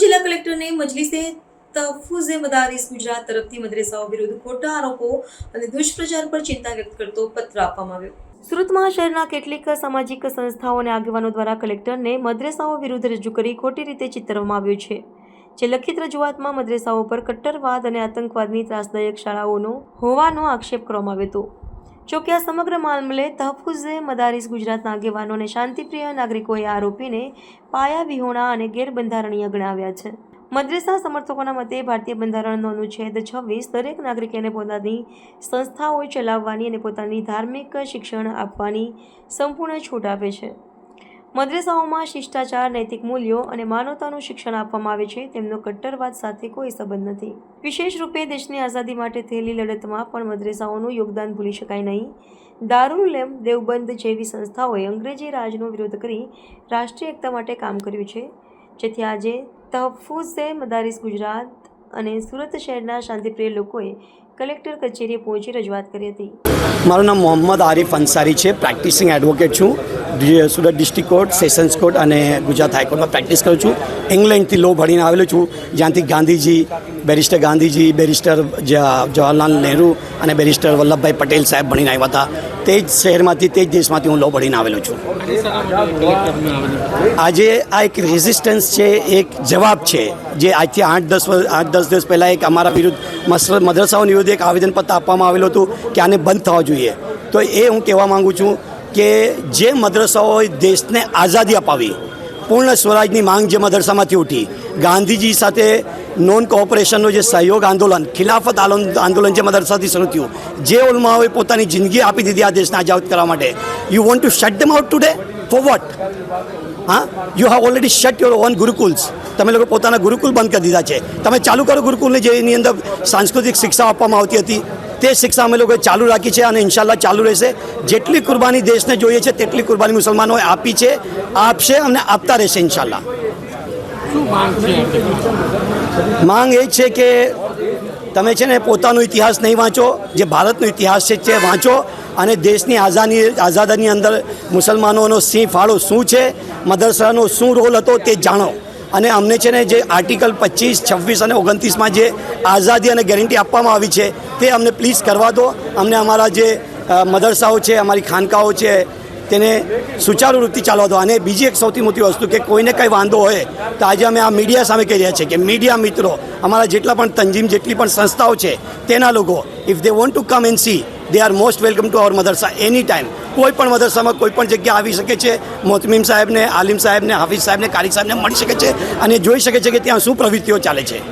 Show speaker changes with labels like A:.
A: જિલ્લા કલેક્ટરને મજલિસે તફુઝે મદારીસ ગુજરાત તરફથી મદ્રેસાઓ વિરુદ્ધ ખોટા આરોપો અને દુષ્પ્રચાર પર ચિંતા વ્યક્ત કરતો પત્ર આપવામાં આવ્યો. સુરતમાં શહેરના કેટલીક સામાજિક સંસ્થાઓ અને આગેવાનો દ્વારા કલેક્ટરને મદ્રેસાઓ વિરુદ્ધ રજૂ કરી ખોટી રીતે ચિતરવામાં આવ્યું છે. જે લખિત રજૂઆતમાં મદ્રેસાઓ પર કટ્ટરવાદ અને આતંકવાદની ત્રાસદાયક શાળાઓનો હોવાનો આક્ષેપ કરવામાં આવ્યો હતો. જોકે આ સમગ્ર મામલે તહફુઝે મદારીસ ગુજરાતના આગેવાનો શાંતિપ્રિય નાગરિકોએ આરોપીને પાયા વિહોણા અને ગેરબંધારણીય ગણાવ્યા છે. મદ્રેસા સમર્થકોના મતે ભારતીય બંધારણનો અનુચ્છેદ છવ્વીસ દરેક નાગરિકોને પોતાની સંસ્થાઓ ચલાવવાની અને પોતાની ધાર્મિક શિક્ષણ આપવાની સંપૂર્ણ છૂટ આપે છે. મદ્રેસાઓમાં શિષ્ટાચાર, નૈતિક મૂલ્યો અને માનવતાનું શિક્ષણ આપવામાં આવે છે, તેમનો કટ્ટરવાદ સાથે કોઈ સંબંધ નથી. વિશેષ રૂપે દેશની આઝાદી માટે થયેલી લડતમાં પણ મદ્રેસાઓનું યોગદાન ભૂલી શકાય નહીં. દારૂલ લેમ દેવબંધ જેવી સંસ્થાઓએ અંગ્રેજી રાજનો વિરોધ કરી રાષ્ટ્રીય એકતા માટે કામ કર્યું છે. જેથી આજે તહફુઝે મદારીસ ગુજરાત અને સુરત શહેરના શાંતિપ્રિય લોકોએ કલેક્ટર કચેરીએ પહોંચી રજૂઆત કરી હતી.
B: મારું નામ મોહમ્મદ આરિફ અંસારી છે. પ્રેક્ટિસિંગ એડવોકેટ છું. Surat district court sessions court અને ગુજરાત હાઈકોર્ટમાં પ્રેક્ટિસ કરું છું. ઇંગ્લેન્ડથી લો ભણીને આવેલો છું. જ્યાંથી ગાંધીજી બેરિસ્ટર ગાંધીજી બેરિસ્ટર જવાહરલાલ નહેરુ અને બેરિસ્ટર વલ્લભભાઈ પટેલ સાહેબ ભણીને આવ્યા હતા. તે જ શહેરમાંથી, તે જ દેશમાંથી હું લો ભણીને આવેલો છું. આજે આ એક રેઝિસ્ટન્સ છે, એક જવાબ છે, જે આજથી આઠ, દસ આઠ, દસ દિવસ પહેલાં એક અમારા વિરુદ્ધ મદ્રસાઓની વિરુદ્ધ એક આવેદનપત્ર આપવામાં આવેલું હતું કે આને બંધ થવા જોઈએ. તો એ હું કહેવા માગું છું કે જે મદ્રસાઓએ દેશને આઝાદી અપાવી, પૂર્ણ સ્વરાજની માંગ જે મદરસામાંથી ઉઠી, ગાંધીજી સાથે નોન કોઓપરેશનનો જે સહયોગ આંદોલન, ખિલાફત આંદોલન જે મદરસાથી શરૂ થયું, જે ઓલમાઓએ પોતાની જિંદગી આપી દીધી આ દેશને આઝાદ કરવા માટે. You want to shut them out today for what હા? You have already shut your own gurukuls. તમે લોકો પોતાના ગુરુકુલ બંધ કરી દીધા છે. તમે ચાલુ કરો ગુરુકુલને જેની અંદર સાંસ્કૃતિક શિક્ષા આપવામાં આવતી હતી. તે શિક્ષા અમે લોકોએ ચાલુ રાખી છે અને ઇન્શાલ્લાહ ચાલુ રહેશે. જેટલી કુરબાની દેશને જોઈએ છે તેટલી કુરબાની મુસલમાનોએ આપી છે. આપશે અને આપતા રહેશે ઇન્શાલ્લાહ માંગ એ છે કે તમે છે ને પોતાનો ઇતિહાસ નહીં વાંચો જે ભારતનો ઇતિહાસ છે તે વાંચો અને દેશની આઝાદી આઝાદીની અંદર મુસલમાનોનો સિંહ ફાળો શું છે મદરસાનો શું રોલ હતો તે જાણો. અને અમને છે ને જે આર્ટિકલ પચીસ, છવ્વીસ અને ઓગણત્રીસમાં જે આઝાદી અને ગેરંટી આપવામાં આવી છે, તે અમને પ્લીઝ કરવા દો. અમને અમારા જે મદરસાઓ છે, અમારી ખાનકાઓ છે, તેને સુચારુ રીતે ચાલવા દો. અને બીજી એક સૌથી મોટી વસ્તુ કે કોઈને કંઈ વાંધો હોય, તો આજે અમે આ મીડિયા સામે કહી રહ્યા છીએ કે મીડિયા મિત્રો, અમારા જેટલા પણ તંજીમ, જેટલી પણ સંસ્થાઓ છે, તેના લોકો if they want to come and see they are most welcome to our madrasa any time કોઈ પણ મદરસામાં કોઈ પણ જગ્યા આવી શકે છે. મોતમીમ સાહેબને, આલિમ સાહેબને, હાફિઝ સાહેબને કારી સાહેબને મળી શકે છે અને જોઈ શકે છે કે ત્યાં શું પ્રવૃત્તિઓ ચાલે છે.